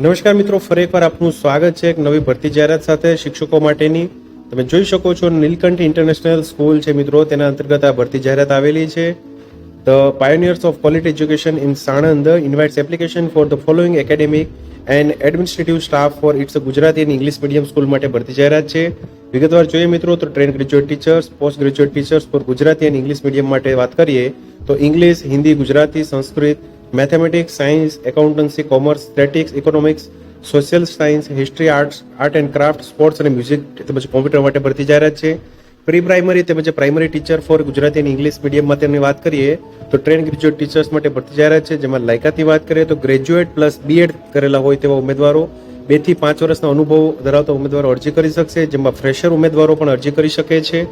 નમસ્કાર મિત્રો, ફરી એકવાર આપનું સ્વાગત છે એક નવી ભરતી જાહેરાત સાથે શિક્ષકો માટેની. તમે જોઈ શકો છો નીલકંઠ ઇન્ટરનેશનલ સ્કૂલ છે મિત્રો, તેના અંતર્ગત આ ભરતી જાહેરાત આવેલી છે. The pioneers of quality education in Sanand invites application for the following academic and administrative staff for its Gujarati અને ઇંગ્લિશ મીડિયમ સ્કૂલ માટે ભરતી જાહેરાત છે. વિગતવાર જોઈએ મિત્રો, તો train graduate teachers post graduate teachers for Gujarati અને ઇંગ્લિશ મીડિયમ માટે વાત કરીએ, તો English Hindi Gujarati Sanskrit mathematics science accountancy commerce statics economics social science history arts art and craft sports અને મ્યુઝિક તેમજ કોમ્પ્યુટર માટે ભરતી જાહેરાત છે. પ્રી પ્રાઇમરી તેમજ પ્રાઇમરી ટીચર ફોર ગુજરાતી અને ઇંગ્લિશ મીડિયમ માટેની વાત કરીએ, તો ટ્રેન ગ્રેજ્યુએટ ટીચર્સ માટે ભરતી જાહેરાત છે. જેમાં લાયકાતની વાત કરીએ, તો ગ્રેજ્યુએટ પ્લસ બીએડ કરેલા હોય તેવા ઉમેદવારો બેથી પાંચ વર્ષના અનુભવ ધરાવતા ઉમેદવારો અરજી કરી શકશે, જેમાં ફ્રેશર ઉમેદવારો પણ અરજી કરી શકે છે.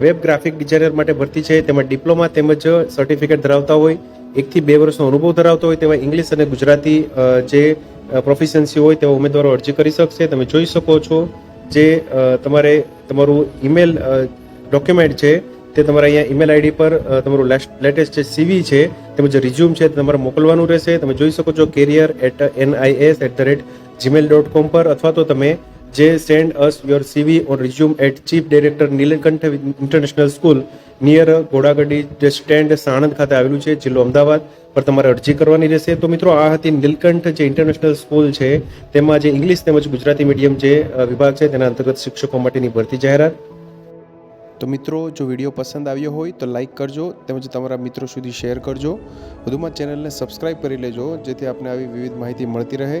વેબ ગ્રાફિક ડિઝાઇનર માટે ભરતી છે. તેમાં ડિપ્લોમા તેમજ સર્ટિફિકેટ ધરાવતા હોય એકથી બે વર્ષનો અનુભવ ધરાવતો હોય તેવા ઇંગ્લિશ અને ગુજરાતી જે પ્રોફિશન્સી હોય તેવા ઉમેદવારો અરજી કરી શકશે. તમે જોઈ શકો છો જે તમારે તમારું ઈમેલ ડોક્યુમેન્ટ છે તે તમારા અહીંયા ઈમેલ આઈડી પર તમારું લેટેસ્ટ જે સીવી છે તેમજ રિઝ્યુમ છે તે તમારે મોકલવાનું રહેશે. તમે જોઈ શકો છો career at NIS at the rate Gmail dot com પર અથવા તો તમે જે send us your CV or resume at chief director Neelkanth international school near Ghodagadhi stand Sanand ખાતે આવેલું છે, જિલ્લો અમદાવાદ, પર તમારે અરજી કરવાની રહેશે. તો મિત્રો, આ હતી નીલકંઠ જે ઇન્ટરનેશનલ સ્કૂલ છે, તેમાં જે ઇંગ્લિશ તેમજ ગુજરાતી મીડિયમ જે વિભાગ છે, તેના અંતર્ગત શિક્ષકો માટેની ભરતી જાહેરાત. તો મિત્રો, જો વીડિયો પસંદ આવ્યો હોય, તો લાઈક કરજો, તેમજ તમારા મિત્રો સુધી શેર કરજો. વધુમાં ચેનલને સબસ્ક્રાઈબ કરી લેજો, જેથી આપને આવી વિવિધ માહિતી મળતી રહે.